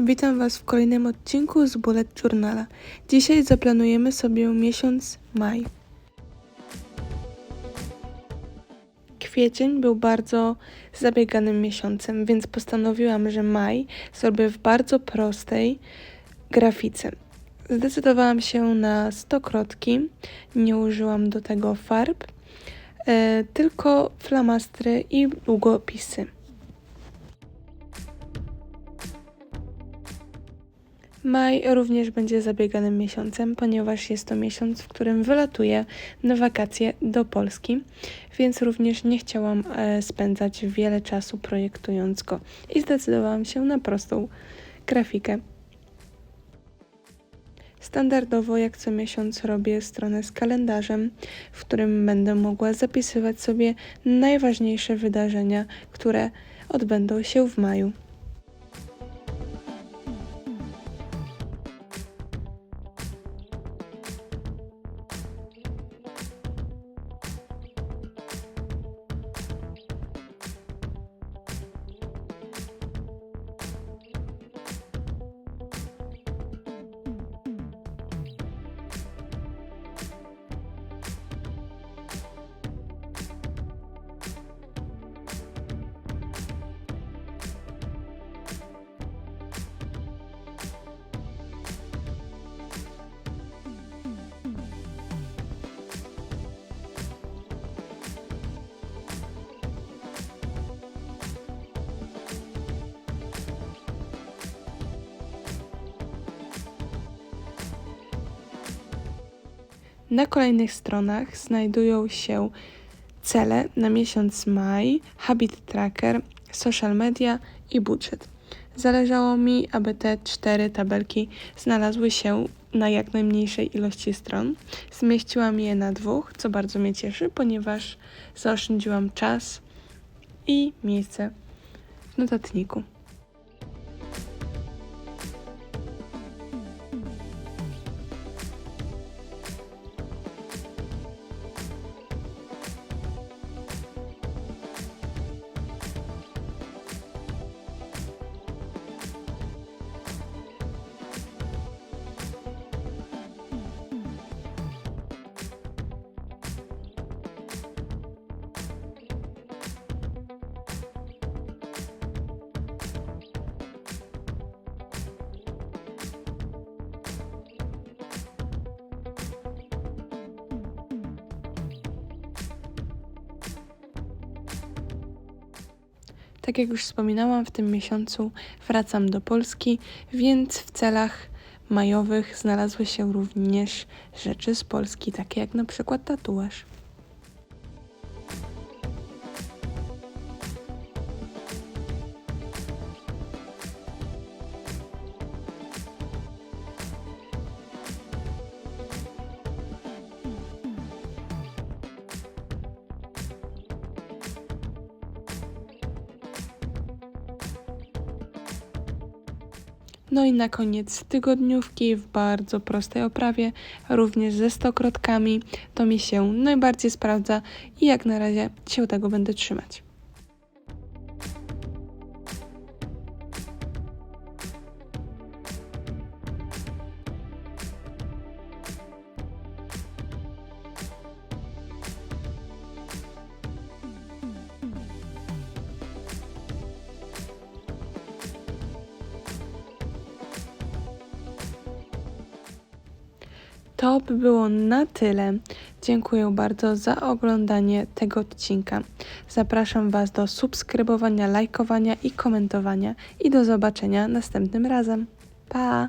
Witam Was w kolejnym odcinku z Bullet Journala. Dzisiaj zaplanujemy sobie miesiąc maj. Kwiecień był bardzo zabieganym miesiącem, więc postanowiłam, że maj zrobię w bardzo prostej grafice. Zdecydowałam się na stokrotki, nie użyłam do tego farb, e, tylko flamastry i długopisy. Maj również będzie zabieganym miesiącem, ponieważ jest to miesiąc, w którym wylatuję na wakacje do Polski, więc również nie chciałam e, spędzać wiele czasu projektując go i zdecydowałam się na prostą grafikę. Standardowo, jak co miesiąc, robię stronę z kalendarzem, w którym będę mogła zapisywać sobie najważniejsze wydarzenia, które odbędą się w maju. Na kolejnych stronach znajdują się cele na miesiąc maj, habit tracker, social media i budżet. Zależało mi, aby te cztery tabelki znalazły się na jak najmniejszej ilości stron. Zmieściłam je na dwóch, co bardzo mnie cieszy, ponieważ zaoszczędziłam czas i miejsce w notatniku. Tak jak już wspominałam, w tym miesiącu wracam do Polski, więc w celach majowych znalazły się również rzeczy z Polski, takie jak na przykład tatuaż. No i na koniec tygodniówki w bardzo prostej oprawie, również ze stokrotkami. To mi się najbardziej sprawdza i jak na razie się tego będę trzymać. To by było na tyle. Dziękuję bardzo za oglądanie tego odcinka. Zapraszam Was do subskrybowania, lajkowania i komentowania i do zobaczenia następnym razem. Pa!